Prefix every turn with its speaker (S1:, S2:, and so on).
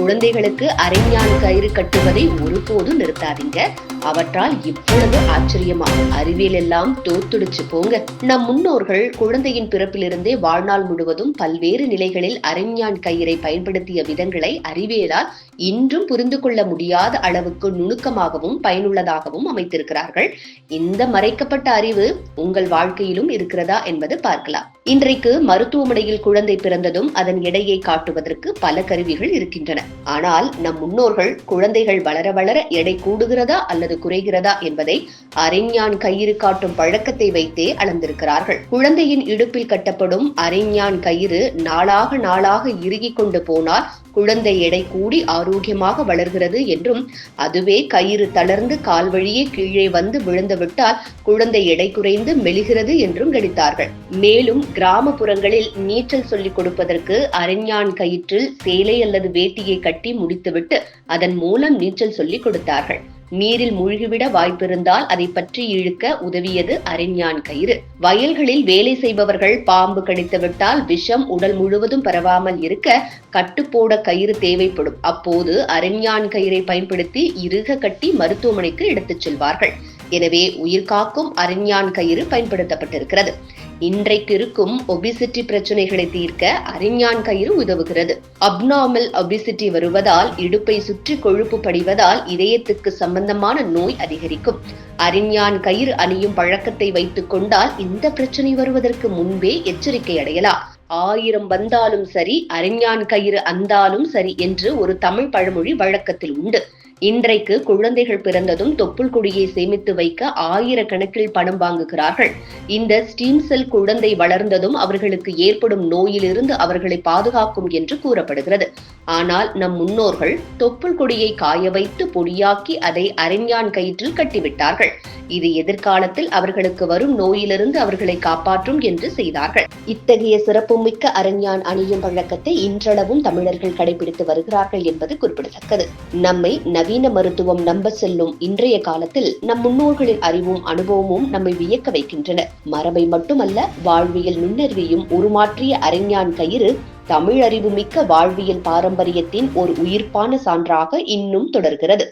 S1: குழந்தைகளுக்கு அரைஞான் கயிறு கட்டுவதை ஒருபோதும் நிறுத்தாதீங்க. அவற்றால் இவ்வளவு ஆச்சரியமா? அறிவியல் எல்லாம் தோத்துடுச்சு போங்க. நம் முன்னோர்கள் குழந்தையின் பிறப்பிலிருந்தே வாழ்நாள் முழுவதும் பல்வேறு நிலைகளில் அரைஞான் கயிறை பயன்படுத்திய விதங்களை அறிவியலால் இன்றும் புரிந்து கொள்ள முடியாத அளவுக்கு நுணுக்கமாகவும் பயனுள்ளதாகவும் அமைத்திருக்கிறார்கள். இந்த மறைக்கப்பட்ட அறிவு உங்கள் வாழ்க்கையிலும் இருக்கிறதா என்பது பார்க்கலாம். இன்றைக்கு மருத்துவமனையில் குழந்தை பிறந்ததும் அதன் எடையை காட்டுவதற்கு பல கருவிகள் இருக்கின்றன. ஆனால் நம் முன்னோர்கள் குழந்தைகள் வளர வளர எடை கூடுகிறதா அல்லது குறைகிறதா என்பதை அரைஞான் கயிறு காட்டும் பழக்கத்தை வைத்தே அளந்திருக்கிறார்கள். குழந்தையின் இடுப்பில் கட்டப்படும் அரைஞான் கயிறு நாளாக நாளாக இறுகிக் கொண்டு போனால் குழந்தை எடை கூடி ஆரோக்கியமாக வளர்கிறது என்றும் அதுவே கயிறு தளர்ந்து கால் வழியே கீழே வந்து விழுந்துவிட்டால் குழந்தை எடை குறைந்து மெலிகிறது என்றும் கணித்தார்கள். மேலும் கிராமப்புறங்களில் நீச்சல் சொல்லிக் கொடுப்பதற்கு அரண்யான் கயிற்றில் சேலை அல்லது வேட்டியை கட்டி முடித்துவிட்டு அதன் மூலம் நீச்சல் சொல்லிக் கொடுத்தார்கள். நீரில் மூழ்கிவிட வாய்ப்பிருந்தால் அதை பற்றி இழுக்க உதவியது அரிஞான் கயிறு. வயல்களில் வேலை செய்பவர்கள் பாம்பு கடித்துவிட்டால் விஷம் உடல் முழுவதும் பரவாமல் இருக்க கட்டுப்போட கயிறு தேவைப்படும். அப்போது அரிஞான் கயிறை பயன்படுத்தி இறுக கட்டி மருத்துவமனைக்கு எடுத்துச் செல்வார்கள். எனவே உயிர்காக்கும் அரிஞான் கயிறு பயன்படுத்தப்பட்டிருக்கிறது. இன்றைக்கு இருக்கும் ஒபிசிட்டி பிரச்சனைகளை தீர்க்க அறிஞான் கயிறு உதவுகிறது. அப்நார்மல் ஒபிசிட்டி வருவதால் இடுப்பை சுற்றி கொழுப்பு படிவதால் இதயத்துக்கு சம்பந்தமான நோய் அதிகரிக்கும். அறிஞான் கயிறு அணியும் பழக்கத்தை வைத்துக் கொண்டால் இந்த பிரச்சனை வருவதற்கு முன்பே எச்சரிக்கை அடையலாம். ஆயிரம் வந்தாலும் சரி அறிஞான் கயிறு அந்தாலும் சரி என்று ஒரு தமிழ் பழமொழி வழக்கத்தில் உண்டு. இன்றைக்கு குழந்தைகள் பிறந்ததும் தொப்புள் கொடியை சேமித்து வைக்க ஆயிரக்கணக்கில் பணம் வாங்குகிறார்கள். இந்த ஸ்டீம் செல் குழந்தை வளர்ந்ததும் அவர்களுக்கு ஏற்படும் நோயிலிருந்து அவர்களை பாதுகாக்கும் என்று கூறப்படுகிறது. ஆனால் நம் முன்னோர்கள் தொப்புள் கொடியை காய வைத்து பொடியாக்கி அதை அறிஞான் கயிற்றில் கட்டிவிட்டார்கள். இது எதிர்காலத்தில் அவர்களுக்கு வரும் நோயிலிருந்து அவர்களை காப்பாற்றும் என்று செய்தார்கள். இத்தகைய சிறப்புமிக்க அரண்யான் அணியும் பழக்கத்தை இன்றளவும் தமிழர்கள் கடைபிடித்து வருகிறார்கள் என்பது குறிப்பிடத்தக்கது. நம்மை நவீன மருத்துவம் நம்ப செல்லும் இன்றைய காலத்தில் நம் முன்னோர்களின் அறிவும் அனுபவமும் நம்மை வியக்க வைக்கின்றன. மரபை மட்டுமல்ல வாழ்வியல் நுண்ணறிவையும் உருமாற்றிய அறிஞான் கயிறு தமிழறிவு மிக்க வாழ்வியல் பாரம்பரியத்தின் ஒரு உயிர்ப்பான சான்றாக இன்னும் தொடர்கிறது.